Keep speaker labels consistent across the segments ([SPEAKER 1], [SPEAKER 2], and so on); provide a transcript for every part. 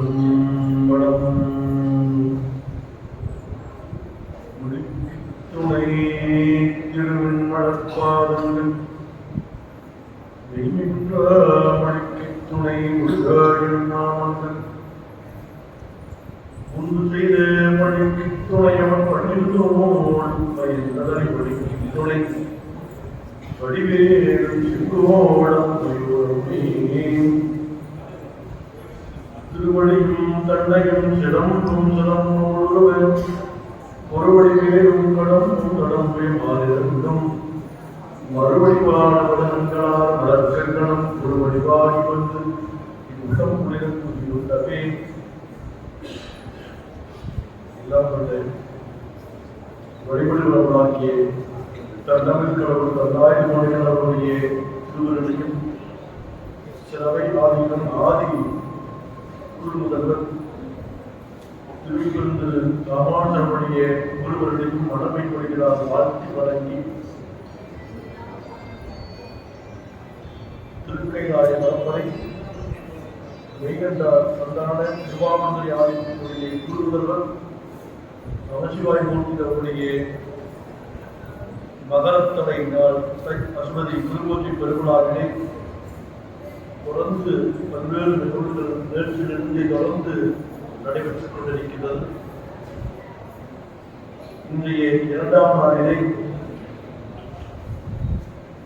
[SPEAKER 1] 中。ஒருவடி உங்களும் கடமும் கடம்பை மாறிருந்தும் உலகங்களால் வடங்களால் ஒரு ஒருவடிவாகி வந்து இவ்வுடம் உலகம் புரிந்துள்ளவே எல்லாம் கொண்டு வழிபடுகிறவர்களாகிய தன்னமிழ் கடவுள் தன்னாயிரம் மொழி கடவுளுடைய திருவருளையும் சிலவை ஆதிக்கம் ஆதி குழு முதல்வர் திருவிருந்து ராமானுஜனுடைய ஒவ்வொருவருக்கும் மனமை கொள்கிறார் வாழ்த்தி வழங்கி. திருக்கைலாய பரம்பரை வைகண்டார் சந்தான திருவாமந்திரி ஆதிக்கக்கூடிய குருவர்கள் நமசிவாய் மூர்த்தி மகரத்தலை நாள் அஸ்மதி குருமூர்த்தி பெருவிழாவினை தொடர்ந்து பல்வேறு நிகழ்வுகள் நேற்றிலிருந்து தொடர்ந்து நடைபெற்றுக் கொண்டிருக்கிறது இன்றைய இரண்டாம் நாளிலே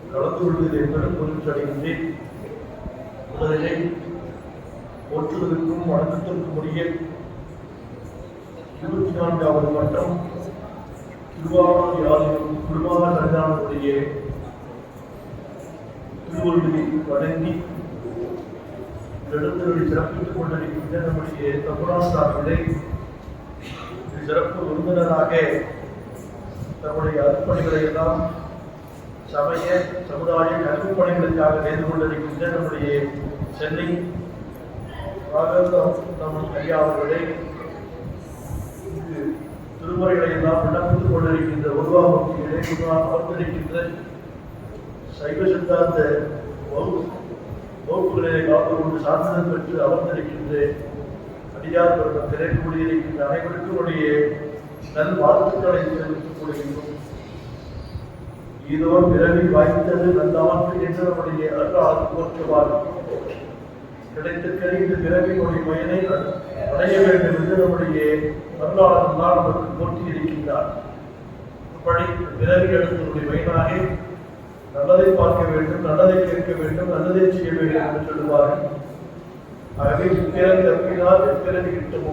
[SPEAKER 1] நடந்து கொள்வது என்பது பொருட்சடைகின்றேன் முதலிலே போற்றுவதற்கும் வணக்கத்திற்கும் உரிய இருபத்தி நான்காவது மட்டம் திருவாரூர் யாரும் குருவாக சன்னிதானத்துடைய திருவள்ளுவை வழங்கி எழுந்தருளை சிறப்பித்துக் கொண்டிருக்கின்ற நம்முடைய தம்புரான் சிறப்பு விருந்தினராக தன்னுடைய அருப்பணிகளை எல்லாம் சமய சமுதாய கல்வி பணிகளுக்காக செய்து கொண்டிருக்கின்ற நம்முடைய சென்னை ராகவம் நம் ஐயா அவர்களை திருமுறைகளை எல்லாம் விண்ணப்பித்துக் கொண்டிருக்கின்ற உருவாமூர்த்திகளை முன்னால் அமர்ந்திருக்கின்ற சைவ சித்தாந்த வகுப்புகளை வகுப்புகளிலே காத்து கொண்டு சான்றிதழ் பெற்று அமர்ந்திருக்கின்ற அடியார் பெருமக்கள் கிடைக்கக்கூடியிருக்கின்ற அனைவருக்கும் உடைய நல் வாழ்த்துக்களை தெரிவித்துக் கொள்கின்றோம். இதோ பிறவி வாய்த்தது நல்லாமற்று என்று நம்முடைய அருளால் போற்றுவார் கிடைத்திருக்கிற இந்த பிறவினுடைய பயனை அடைய வேண்டும் என்று நம்முடைய அருளாளர் தான் நமக்கு போற்றி இருக்கின்றார் அப்படி பிறவி எடுத்தனுடைய பயனாக நல்லதை பார்க்க வேண்டும் நல்லதை கேட்க வேண்டும் நல்லதை செய்ய வேண்டும் என்று சொல்லுவார்கள். ஆகவே பிறவி தப்பினால் எப்பிறவி கிட்டுமோ?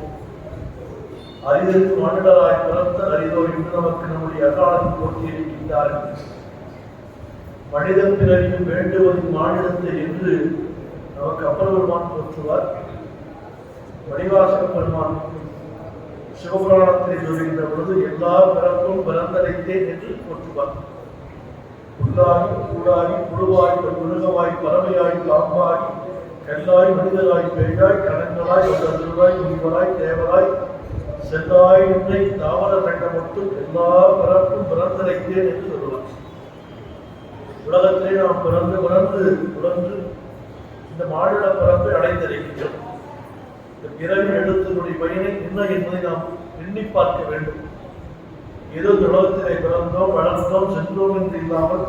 [SPEAKER 1] அறிதற்கு மாநிலராய் பிறந்த அறிதோ என்று நமக்கு நம்முடைய அருளாளர் போற்றி மனித மனிதன் பிறவியும் வேண்டுவது மாநிலத்தை என்று நமக்கு அப்பர் பெருமான் போற்றுவார் வடிவாசக பெருமான் சிவபுராணத்தை சொல்கின்ற பொழுது எல்லா பிறப்பும் பிறந்தடைத்தேன் என்று போற்றுவார் புல்லாகி கூடாகி புழுவாய் மிருகமாய் பறவையாய் பாம்பாய் கல்லாய் மனிதராய் பெரியாய் கணங்களாய் திருவாய் முனிவராய் தேவராய் செல்லாய் நின்றை தாவர மட்டும் எல்லா பிறப்பும் பிறந்தடைத்தேன் என்று சொல்லலாம் உலகத்திலே நாம் பிறந்து வளர்ந்து பிறந்து இந்த மாநில பிறப்பை அடைந்திருக்கின்றோம். இந்த பிறவி எழுத்தினுடைய பயனை என்ன என்பதை நாம் எண்ணி பார்க்க வேண்டும். ஏதோ இந்த உலகத்திலே பிறந்தோம் வளர்ந்தோம் சென்றோம் என்று இல்லாமல்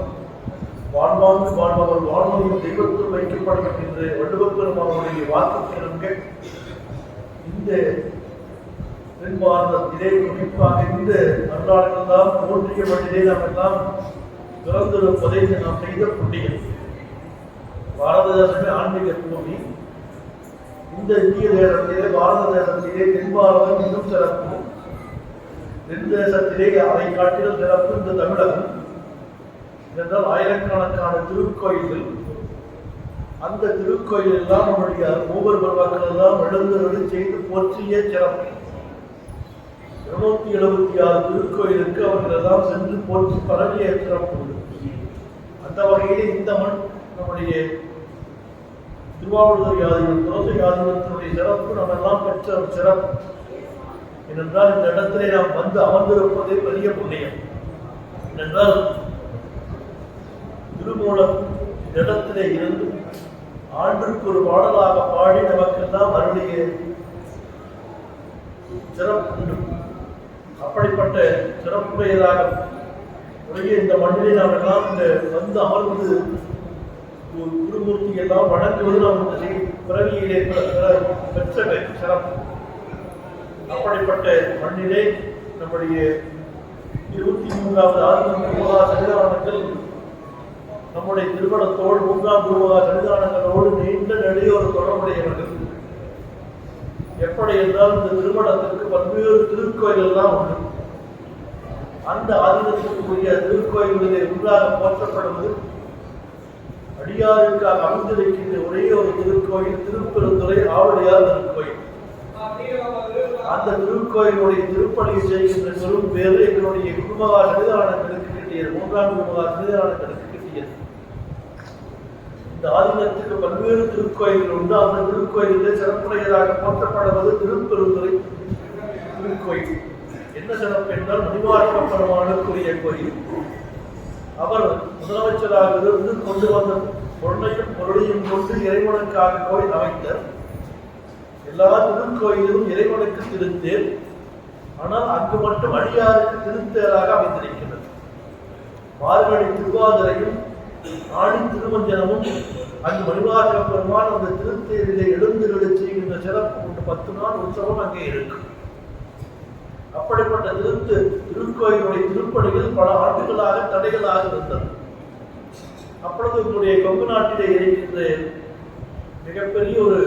[SPEAKER 1] வாழ்வாங்கு வாழ்பவர் வாழ்வதையும் தெய்வத்தில் வைக்கப்படும் என்று வள்ளுவர் பெருமானுடைய இந்த தென் இதே குறிப்பாக இந்த வரலாறுகள் தான் தோன்றிய வழியிலே நாம் எல்லாம் பிறந்திருப்பதை நாம் செய்த புண்ணியம். பாரத தேசமே ஆன்மீக பூமி. இந்த இந்திய தேசத்திலே பாரத தேசத்திலே தென்பாரதம் இன்னும் சிறப்பு தென் தேசத்திலே அதை காட்டிலும் சிறப்பு இந்த தமிழகம் என்றால் ஆயிரக்கணக்கான திருக்கோயில்கள் அந்த திருக்கோயில் எல்லாம் நம்முடைய மூவர் பெருமக்கள் எல்லாம் எழுந்தருளி செய்து போற்றிய சிறப்பு. இருநூத்தி எழுபத்தி ஆறு திருக்கோயிலுக்கு அவர்கள் எல்லாம் சென்று போற்றி பரவிய சிறப்பு. உண்டு. அந்த வகையிலே இந்த மண் நம்முடைய திருவாவூர் யாதிகள் தோசை யாதிகத்தினுடைய சிறப்பு நம்ம எல்லாம் பெற்ற ஒரு சிறப்பு. ஏனென்றால் இந்த இடத்திலே நாம் வந்து அமர்ந்திருப்பதே பெரிய புண்ணியம். ஏனென்றால் திருமூலம் இந்த இடத்திலே இருந்து ஆண்டுக்கு ஒரு பாடலாக பாடி நமக்கெல்லாம் அருளிய சிறப்பு அப்படிப்பட்ட சிறப்புடையதாக உடைய இந்த மண்ணிலே நாம் எல்லாம் இந்த வந்து அமர்ந்து கு- குருமூர்த்தி எல்லாம் வணங்குவது நாம் இந்த பிறவியிலே பெற்ற சிறப்பு. அப்படிப்பட்ட மண்ணிலே நம்முடைய இருபத்தி மூன்றாவது ஆறு குருவா சன்னிதானங்கள் நம்முடைய திருமணத்தோடு மூன்றாம் குருவா சன்னிதானங்களோடு நீண்ட ஒரு தொடர்புடையவர்கள் எப்படி என்றால் இந்த திருமணத்திற்கு பல்வேறு திருக்கோயில் எல்லாம் உண்டு. அந்த ஆதீனத்திற்குரிய திருக்கோயில்களிலே ஒன்றாக போற்றப்படுவது அடியாருக்காக அமைந்திருக்கின்ற ஒரே ஒரு திருக்கோயில் திருப்பெருந்துறை ஆவடியார் திருக்கோயில். அந்த திருக்கோயிலுடைய திருப்பணியை செய்கின்ற பெரும் பேரு எங்களுடைய குடும்பகா சன்னிதானங்களுக்கு கிட்டியது மூன்றாம் குடும்பகா சன்னிதானங்களுக்கு இந்த ஆதிக்கத்துக்கு பல்வேறு திருக்கோயில்கள் உண்டு. அந்த திருக்கோயிலே சிறப்புடையதாக போற்றப்படுவது திருப்பெருந்துறை திருக்கோயில். என்ன சிறப்பு என்றால் மணிவாழ்க பெருமானுக்குரிய கோயில். அவர் முதலமைச்சராக இருந்து கொண்டு வந்த பொருளையும் பொருளையும் கொண்டு இறைவனுக்காக கோயில் அமைத்தார். எல்லா திருக்கோயிலும் இறைவனுக்கு திருத்தேர் ஆனால் அங்கு மட்டும் அடியாருக்கு திருத்தேராக அமைந்திருக்கிறது. மார்கழி திருவாதிரையும் ஆடி திருமஞ்சனமும் அங்கு மணிவாசக பெருமான் அந்த திருத்தேரிலே எழுந்து செய்கின்ற சிறப்பு கொண்டு பத்து நாள் உற்சவம் அங்கே இருக்கு. அப்படிப்பட்ட திருத்து திருக்கோயிலுடைய திருப்பணிகள் பல ஆண்டுகளாக தடைகளாக இருந்தது. அப்பொழுது உங்களுடைய கொங்கு நாட்டிலே இருக்கின்ற மிகப்பெரிய ஒரு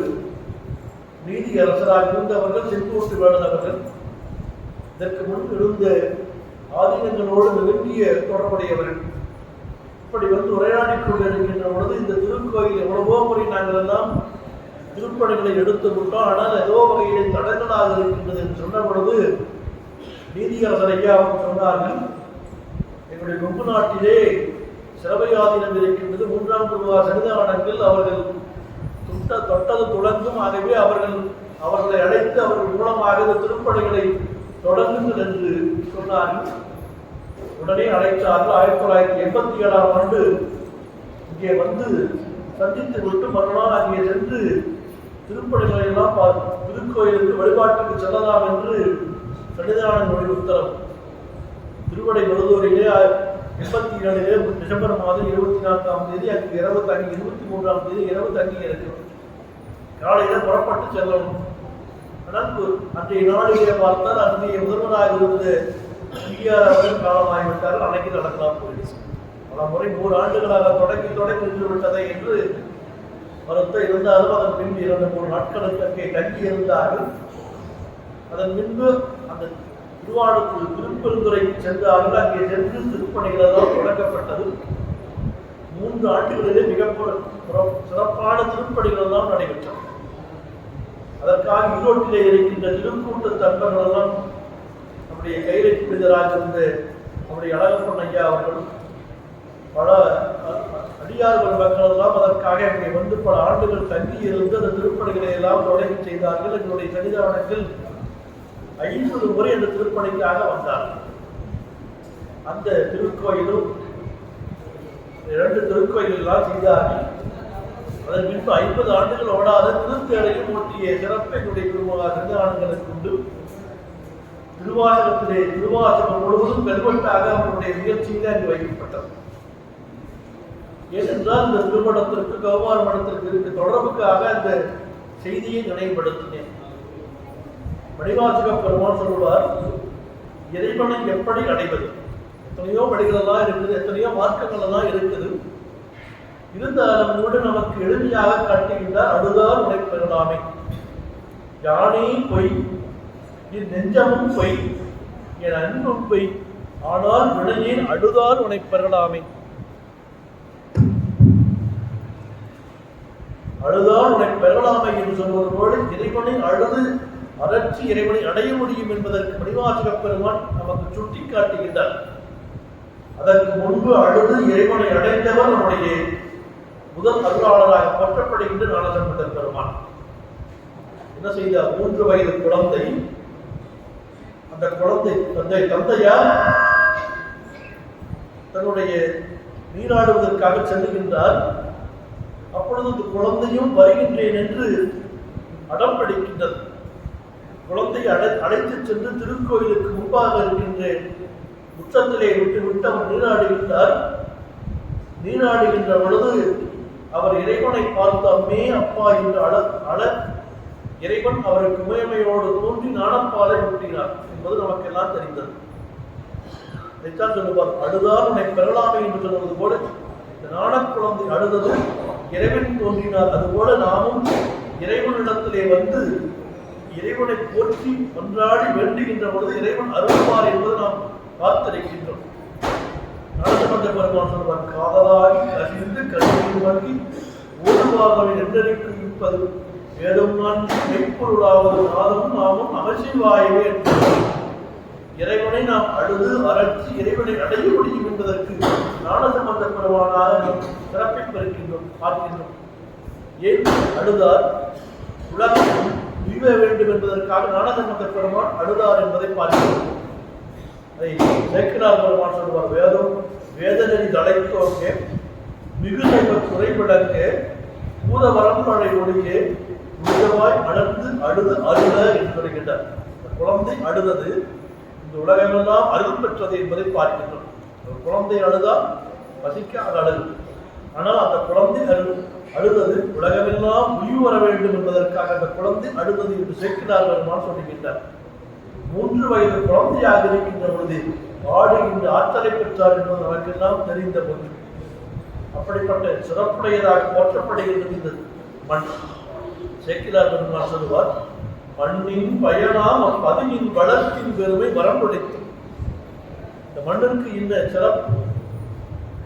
[SPEAKER 1] நீதி அரசராக இருந்தவர்கள் செங்கோட்டு வேடனவர்கள் இதற்கு முன் இருந்த ஆதீனங்களோடு நெருங்கிய தொடர்புடையவர்கள். இப்படி வந்து உரையாடி கொண்டிருக்கின்ற பொழுது இந்த திருக்கோயில் எவ்வளவோ முறை நாங்கள் எல்லாம். திருப்பணிகளை எடுத்து விட்டோம். ஆனால் ஏதோ வகையிலே தடங்களாக இருக்கின்றது என்று சொன்ன பொழுது நீதியரசர் ஐயா சொன்னார்கள் எங்களுடைய கொங்கு நாட்டிலே சிறவையாதீனம் இருக்கின்றது. மூன்றாம் குருவா சன்னிதானங்கள் அவர்கள் தொட்ட தொட்டது தொடங்கும். ஆகவே அவர்கள் அவர்களை அழைத்து அவர்கள் மூலமாக இந்த திருப்பணிகளை தொடங்குங்கள் என்று சொன்னார்கள். உடனே அழைத்தார்கள். ஆயிரத்தி தொள்ளாயிரத்தி எண்பத்தி ஏழாம் ஆண்டு இங்கே வந்து சந்தித்து விட்டு மறுநாள் அங்கே சென்று திருப்பணிகளை எல்லாம் திருக்கோயிலுக்கு வழிபாட்டுக்கு செல்லலாம் என்று சன்னிதானங்களுடைய உத்தரவு திருவடை மருதூரிலே எண்பத்தி ஏழிலே டிசம்பர் மாதம் இருபத்தி நான்காம் தேதி அங்கு இரவு தங்கி இருபத்தி மூன்றாம் தேதி இரவு தங்கி இருக்கிறோம் காலையில புறப்பட்டு செல்லணும். ஆனால் அன்றைய நாளிலே பார்த்தால் அன்றைய முதல்வராக இருந்த பிஆர் அவர்கள் காலமாகிவிட்டார்கள் அன்னைக்கு நடக்கலாம் போயிடுச்சு பல முறை நூறு ஆண்டுகளாக தொடங்கி தொடங்கி நின்று விட்டதை என்று வருத்தம் இருந்தாலும் அதன் பின் இரண்டு மூன்று நாட்களுக்கு அங்கே தங்கி இருந்தார்கள். அதன் பின்பு அந்த திருவாரூர் திருப்பெருந்துறைக்கு சென்றார்கள். அங்கே சென்று திருப்பணிகள் எல்லாம் தொடங்கப்பட்டது. மூன்று ஆண்டுகளிலே மிக சிறப்பான திருப்பணிகள் தான் நடைபெற்றன. அதற்காக ஈரோட்டிலே இருக்கின்ற திருக்கூட்ட தன்பர்கள் எல்லாம் நம்முடைய கைலை புனிதராக இருந்த நம்முடைய அழகப்பன் ஐயா அவர்கள் பல அடியார்கள் மக்கள் எல்லாம் அதற்காக இங்கே வந்து பல ஆண்டுகள் தங்கி இருந்து அந்த திருப்பணிகளை எல்லாம் தொடங்கி செய்தார்கள். எங்களுடைய சன்னிதானங்கள் ஐம்பது முறை அந்த திருப்பணிக்காக வந்தார்கள் அந்த திருக்கோயிலும் இரண்டு திருக்கோயில் எல்லாம் செய்தார்கள். அதன் பின்பு ஐம்பது ஆண்டுகள் ஓடாத திருத்தேரையும் ஒட்டிய சிறப்பை என்னுடைய குருமகா சன்னிதானங்களுக்கு உண்டு. திருவாசகத்திலே திருவாசகம் முழுவதும் கல்வெட்டாக அவருடைய முயற்சியிலே அங்கு வைக்கப்பட்டது. ஏனென்றால் இந்த திருமணத்திற்கு கௌமார மடத்திற்கு இருக்க. தொடர்புக்காக அந்த செய்தியை நினைவுபடுத்தினேன். மணிவாசக பெருமான் சொல்வார் இறைவனை எப்படி அடைவது? எத்தனையோ வழிகளெல்லாம் இருக்குது எத்தனையோ மார்க்கங்கள் எல்லாம் இருக்குது. இருந்தாலும் கூட நமக்கு எளிமையாக காட்டுகின்றார் அதுதான் உடை பெறலாமே. யானே பொய் என் நெஞ்சமும் பொய். என் அன்பும் பொய். ஆனால் வினையேன் அழுதால் உனை பெறலாமே அழுதால் உன்னை பெறலாமை என்று சொல்வது போல இறைவனை அழுது அகற்றி இறைவனை அடைய முடியும் என்பதற்கு மணிவாசக பெருமான் நமக்கு சுட்டி காட்டுகின்றார் அதற்கு முன்பு அழுது இறைவனை அடைந்தவர் நம்முடைய முதல் அருளாளராக போற்றப்படுகின்ற ஞானசம்பந்த பெருமான். என்ன செய்தார்? மூன்று வயது குழந்தை அந்த குழந்தை தந்தை தந்தையார் தன்னுடைய நீராடுவதற்காக செல்லுகின்றார் அப்பொழுது இந்த குழந்தையும் வருகின்றேன் என்று அடம் பிடிக்கின்றது. குழந்தையை அடை அழைத்து சென்று திருக்கோயிலுக்கு முன்பாக இருக்கின்ற முற்றத்திலே விட்டு விட்டு அவர் நீராடுகின்றார். நீராடுகின்ற பொழுது அவர் இறைவனை பார்த்து அம்மே அப்பா என்று அழ அழ இறைவன் அவருக்கு உமையமையோடு தோன்றி நாணப்பாலை ஊட்டினார் என்பது நமக்கெல்லாம் தெரிந்தது. இதைத்தான் சொல்லுவார் அழுதால் உன்னை பெறலாமே என்று சொல்வது போல இந்த நாணக் குழந்தை அழுதது இறைவன் தோன்றினார். அதுபோல நாமும் இறைவனிடத்திலே வந்து இறைவனை போற்றி ஒன்றாடி வேண்டுகின்ற பொழுது இறைவன் அருள்வார் என்பது நாம் பார்த்திருக்கின்றோம் நாடாளுமன்ற பெருமான் சொல்வார் காதலாகி கசிந்து கருவில் வாங்கி ஓடுவாகவே இருப்பது இருப்பது வேதம் நான் மெய்ப்பொருளாவது நாதமும் நாமும் அவசியவாயவே இறைவனை நாம் அழுது அரட்சி இறைவனை அடைய முடியும் என்பதற்கு ஞானசம்பந்த பெருமானாக நாம் சிறப்பை பெறுகின்றோம் பார்க்கின்றோம். ஏன் அழுதார்? உலகம் உய்வ வேண்டும் என்பதற்காக ஞானசம்பந்த பெருமான் அழுதார் என்பதை பார்க்கிறோம். அதை சேக்கிரார் பெருமான் சொல்வார் வேதம் வேதநெறி தலைத்தோக்கே மிகுந்த குறைவிளக்க பூத வரம்பழை ஒளியே உயர்வாய் அழுந்து அழுது அழுத என்று சொல்கின்றார் குழந்தை அழுதது இந்த உலகமெல்லாம் அருள் பெற்றது என்பதை பார்க்கின்றோம். ஒரு குழந்தை அழுதா பசிக்க அது அழுது ஆனால் அந்த குழந்தை அழு அழுதது உலகமெல்லாம் உயிர் வர வேண்டும் என்பதற்காக அந்த குழந்தை அழுதது என்று சேர்க்கிறார் பெருமான் சொல்லுகின்றார் மூன்று வயது குழந்தையாக இருக்கின்ற பொழுது ஆடுகின்ற ஆற்றலை பெற்றார் என்பது நமக்கெல்லாம் தெரிந்த ஒன்று அப்படிப்பட்ட சிறப்புடையதாக போற்றப்படுகின்றது இந்த மண். சேக்கிலார் பெருமாள் சொல்லுவார்? மண்ணின் பயனாம் அப்பதினின் வளர்த்தின் பெருமை வரம்புடைத்து இந்த மண்ணிற்கு இந்த சிறப்பு.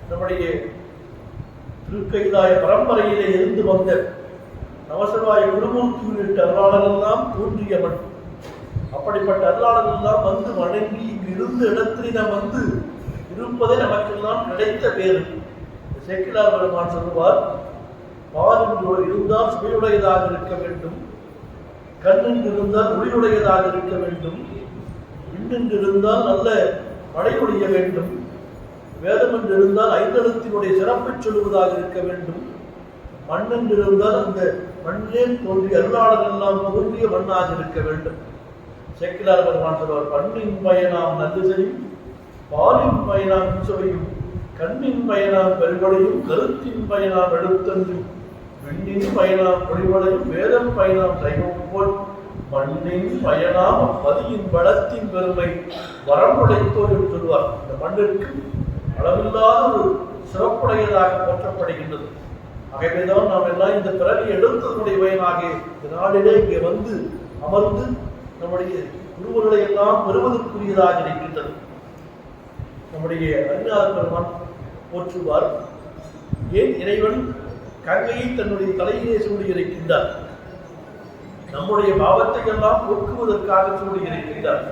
[SPEAKER 1] நம்முடைய திருக்கைலாய பரம்பரையிலே இருந்து வந்த நவசவாய குருமூர்த்தி உள்ளிட்ட அருளாளர்கள்லாம் தோன்றிய மண். அப்படிப்பட்ட அருளாளர்கள்லாம் வந்து வணங்கி இங்கு இருந்த இடத்திலே நாம் வந்து இருப்பதே நமக்கெல்லாம் கிடைத்த பேரு சேக்கிலார் பெருமான் சொல்லுவார் பால் இருந்தால் சுவையுடையதாக இருக்க வேண்டும். கண்ணின் இருந்தால் ஒளியுடையதாக இருக்க வேண்டும். விண்ணென்று இருந்தால் நல்ல மழை பொழிய வேண்டும். வேதம் என்று இருந்தால் ஐந்தெழுத்தினுடைய சிறப்பை சொல்லுவதாக இருக்க வேண்டும். மண் என்று இருந்தால் அந்த மண்ணே தோன்றி அருளாளர் எல்லாம் தோன்றிய மண்ணாக இருக்க வேண்டும். சேக்கிலார் பெருமான் சொல்வார் பண்ணின் பயனாம் நல்லிசையும் பாலின் பயனாம் சுவையும் கண்ணின் பயனாம் பெருகொடையும் கருத்தின் பயனாம் எழுத்தன்றும் விண்ணின் பயனாம் பொழிவடையும் வேதம் பயனாம் சைவம் போல் மண்ணின் பயனாம் பதியின் பலத்தின் பெருமை வரமுடைத்தோர் என்று சொல்வார். இந்த மண்ணிற்கு அளவில்லாத ஒரு சிறப்புடையதாக போற்றப்படுகின்றது. ஆகவேதான் நாம் எல்லாம் இந்த பிறவி எடுத்ததனுடைய பயனாக இந்த நாளிலே இங்கே வந்து அமர்ந்து நம்முடைய குருவர்களை எல்லாம் பெறுவதற்குரியதாக இருக்கின்றது. நம்முடைய அருணாத பெருமான் போற்றுவார் ஏன் இறைவன் கங்கையை தன்னுடைய தலையிலே சூடியிருக்கின்றார் நம்முடைய பாவத்தை எல்லாம் போக்குவதற்காக சூடியிருக்கின்றார்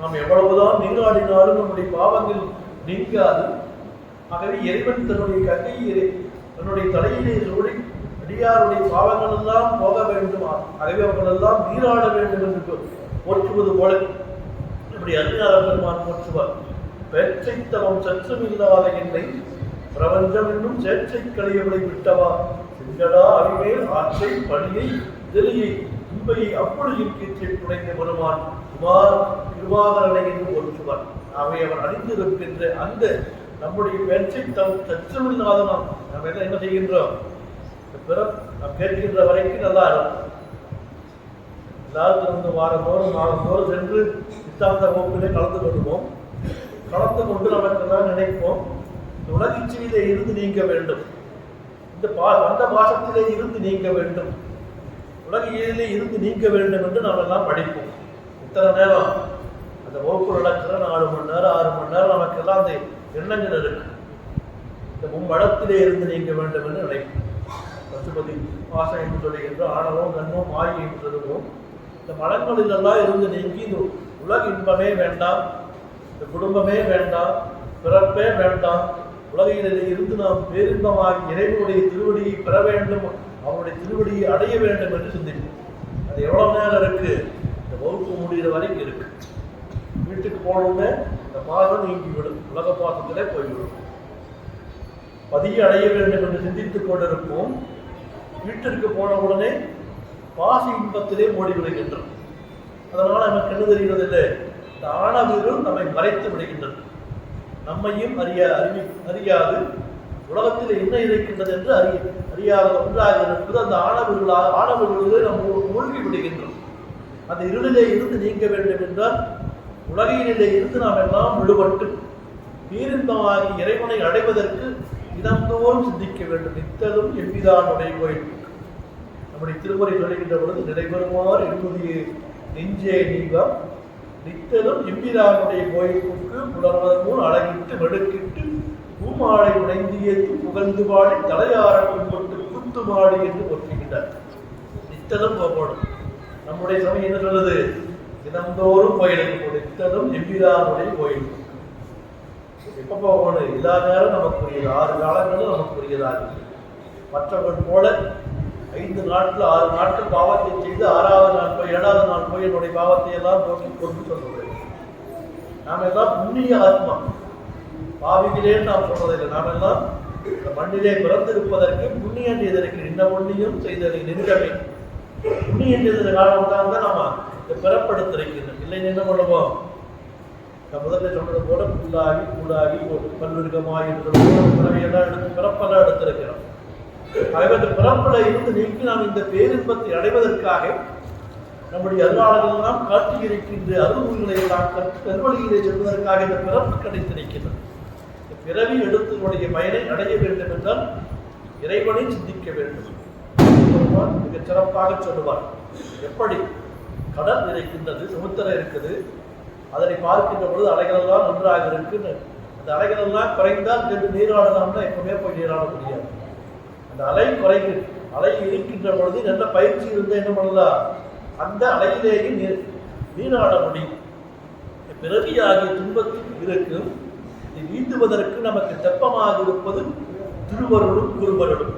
[SPEAKER 1] நாம் எவ்வளவுதான் நீராடினாலும் நம்முடைய பாவங்கள் நீங்காது. ஆகவே இறைவன் தன்னுடைய கங்கையை தன்னுடைய தலையிலே சூடி அடியாருடைய பாவங்கள் எல்லாம் போக வேண்டும். ஆகவே அவர்கள் எல்லாம் நீராட வேண்டும் என்று போற்றுவது போல இப்படி அருமையாளர் பெருமான் போற்றுவார். பேச்சைத்தவம் சற்றும் இல்லாத என்னை பிரபஞ்சம் என்னும் சேற்றை கழியவளை விட்டவா? செஞ்சடா அறிவே ஆற்றை பணியை இதழியை இன்பையை அப்பொழுது கீர்த்தியை குறைந்து வருவான் குமார் திருவாகரனை என்று போற்றுவார் அவை அவர் அறிந்திருக்கின்ற அந்த நம்முடைய பேச்சை தம் சற்றமில்லாத நாம் நாம் என்ன என்ன செய்கின்றோம்? பிறம் நாம் கேட்கின்ற வரைக்கும் நல்லா இருக்கும் எல்லாரும் திறந்து வாரந்தோறும் நாளந்தோறும் சென்று சித்தாந்த வகுப்பிலே கலந்து கொள்வோம். கலந்து கொண்டு நமக்கு தான் நினைப்போம்? இந்த உலகிச்சையிலே இருந்து நீங்க வேண்டும். இந்த பா அந்த பாசத்திலே இருந்து நீங்க வேண்டும். உலகியலிலே இருந்து நீங்க வேண்டும் என்று நாம் எல்லாம் படிப்போம். இத்தனை நேரம். அந்த வகுப்பு நடக்கிற நாலு மணி நேரம் ஆறு மணி நேரம் நமக்கெல்லாம் அந்த எண்ணங்கள் இருக்கு. இந்த மும்மடத்திலே இருந்து நீங்க வேண்டும் என்று நினைப்போம். பசுபதி பாசம் என்று சொல்லுகின்ற ஆணவம் கண்ணும் மாயை என்று சொல்லுவோம். இந்த மலங்களிலெல்லாம் இருந்து நீங்கி இந்த உலக இன்பமே வேண்டாம். இந்த குடும்பமே வேண்டாம். பிறப்பே வேண்டாம். உலகிலே இருந்து நாம் பேரின்பமாகி இறைவனுடைய திருவடியை பெற வேண்டும் அவனுடைய திருவடியை அடைய வேண்டும் என்று சிந்திப்போம். அது எவ்வளவு நேரம் இருக்கு? இந்த வகுப்பு முடிகிற வரைக்கும் இருக்கு. வீட்டுக்கு போனோடனே இந்த பாகம் நீங்கிவிடும். உலக பாசத்திலே போய்விடும். பதிய அடைய வேண்டும் என்று சிந்தித்துக் கொண்டிருப்போம். வீட்டிற்கு போன உடனே பாசி இன்பத்திலே மூடிவிடுகின்றோம். அதனால் நமக்கு என்ன தெரிகிறது இல்லை இந்த ஆணவர்கள் நம்மை மறைத்து விடுகின்றது. நம்மையும் அறிய அறிவி அறியாது. உலகத்தில் என்ன இருக்கின்றது என்று அறிய அறியாத ஒன்றாக இருப்பது அந்த ஆணவர்களாக ஆணவர்களிலே நம் மூழ்கி விடுகின்றோம். அந்த இருளிலே இருந்து நீங்க வேண்டும் என்றால் உலகினிலே இருந்து நாம் எல்லாம் விடுபட்டு பேரின்பமாகி இறைவனை அடைவதற்கு தினந்தோறும் சிந்திக்க வேண்டும். நித்தலும் எவ்விதானுடைய கோயில் நம்முடைய திருமுறை சொல்லுகின்ற பொழுது நிறைவருமாறு என்பது நெஞ்சே நீங்க நித்தலும் எம்பிரானுடைய கோயிலுக்கு புலர்வதன் அழகிட்டு வெடுக்கிட்டு பூமாலை உடைந்தியத்து புகழ்ந்து பாடி தலையார கொண்டு குத்து மாடி என்று ஒற்றுகின்றார் நித்தலும் போகணும் நம்முடைய சமயம் என்ன சொல்லுது? தினந்தோறும் கோயிலுக்கு போகணும் நித்தலும் எம்பிரானுடைய கோயிலுக்கு. எப்ப போகணும்? எல்லா நேரம் நமக்குரியது. ஆறு காலங்களும் நமக்குரியதாக மற்றவர்கள் போல ஐந்து நாட்கள் ஆறு நாட்கள் பாவத்தை செய்து ஆறாவது நாள் போய் ஏழாவது நாள் போய் என்னுடைய பாவத்தை எல்லாம் நோக்கி கொண்டு சொல்றது நாம் எல்லாம் புண்ணிய ஆத்மா. பாவிகளேன்னு நாம் சொல்றதில்லை நாம் எல்லாம் இந்த மண்ணிலே பிறந்திருப்பதற்கு புண்ணியம் செய்ததற்கு நின்ன புண்ணியம் செய்ததை நின்றமை புண்ணியம் செய்தது காரணம் தான் நாம இந்த பிறப்படுத்திருக்கிறோம் இல்லை என்ன பண்ணுவோம் நான் முதல்ல சொன்னது போல புல்லாகி கூடாகி ஒரு பல்விருகமாய் இருக்கிறது பிறவையெல்லாம் எடுத்து பிறப்பெல்லாம் எடுத்திருக்கிறோம். ஆகவே அந்த இருந்து நீக்கி நாம் இந்த பேரின்பத்தை அடைவதற்காக நம்முடைய அருளாளர்களெல்லாம் காட்டியிருக்கின்ற அருள்களை எல்லாம் கற்று நல்வழியிலே செல்வதற்காக இந்த பிறப்பு கிடைத்திருக்கிறது இந்த பிறவி எடுத்தனுடைய பயனை அடைய வேண்டும் என்றால் இறைவனை சிந்திக்க வேண்டும். மிக மிகச் சிறப்பாக சொல்லுவார். எப்படி? கடல் இருக்கின்றது சமுத்திரம் இருக்குது. அதனை பார்க்கின்ற பொழுது அலைகளெல்லாம் நன்றாக இருக்குன்னு. அந்த அலைகளெல்லாம் குறைந்தால் சென்று நீராடலாம்னா எப்பவுமே போய் நீராட முடியாது. அந்த அலை குறைந்து அலை இருக்கின்ற பொழுது நல்ல பயிற்சி இருந்தால் என்ன பண்ணலாம்? அந்த அலையிலேயே நீர் நீராட முடியும். பிறவியாகிய துன்பத்தில் இருக்கும். நீந்துவதற்கு நமக்கு தெப்பமாக இருப்பது திருவருளும் குருவருளும்.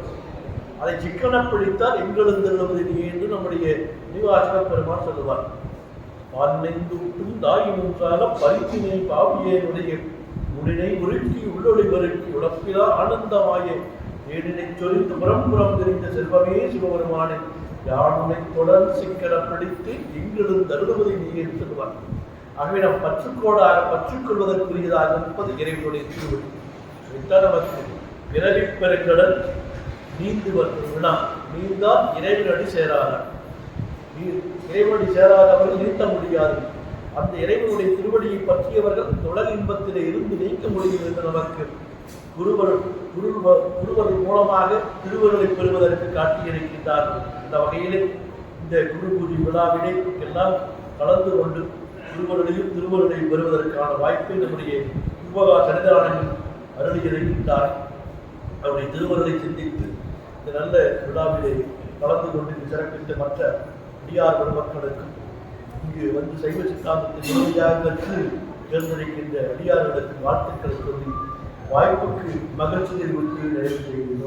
[SPEAKER 1] அதை சிக்கனம் பிடித்தால் எங்களெழுந்தெழுவது நீ என்று நம்முடைய நிவாசக பெருமான் சொல்லுவார். பான்னைந்தூட்டும் தாயினுன்றால பரித்தினை பாவியனுடைய முடினை உருக்கி உள்ளொளி வருக்கி உழப்பிலா ஆனந்தமாய. வீடினை சொலித்து புறம் புறம்புறம் தெரிந்த செல்வமே சிவபெருமானே. யானுனை தொடர் சிக்கல பிடித்து எங்களும் தருவதை நீ என்று ஆகவே நாம் பற்றுக்கோடாக பற்றுக்கொள்வதற்குரியதாக இருப்பது இறைவனுடைய திருவடி. இதுதான் நமக்கு பிறவி பெருங்கடல் நீந்துவர் வினா நீந்தான் இறைவனடி சேராதார் நீர் இறைவனடி சேராதவர்கள் நீத்த முடியாது. அந்த இறைவனுடைய திருவடியை பற்றியவர்கள் தொடர் இன்பத்திலே இருந்து நீக்க முடியும் என்று நமக்கு. குருவர் குருவர் குருவர்கள் மூலமாக திருவருளை பெறுவதற்கு காட்டியிருக்கின்றார்கள் இந்த வகையிலே இந்த குரு பூஜை விழாவிலே எல்லாம் கலந்து கொண்டு திருவருளையும் திருவருளையும் பெறுவதற்கான வாய்ப்பை நம்முடைய யுவகா சரிதானங்கள் அருளியிருக்கின்றார். அவருடைய திருவருளை சிந்தித்து இந்த நல்ல விழாவிலே கலந்து கொண்டு சிறப்பித்த மற்ற அடியார் பெருமக்களுக்கும் இங்கு வந்து சைவ சித்தாந்தத்தை முழுமையாக கற்று தேர்ந்தெடுக்கின்ற அடியார்களுக்கு வாழ்த்துக்களை சொல்லி வாய்ப்புக்கு மகிழ்ச்சி தெரிவித்து நிறைவு செய்கிறோம்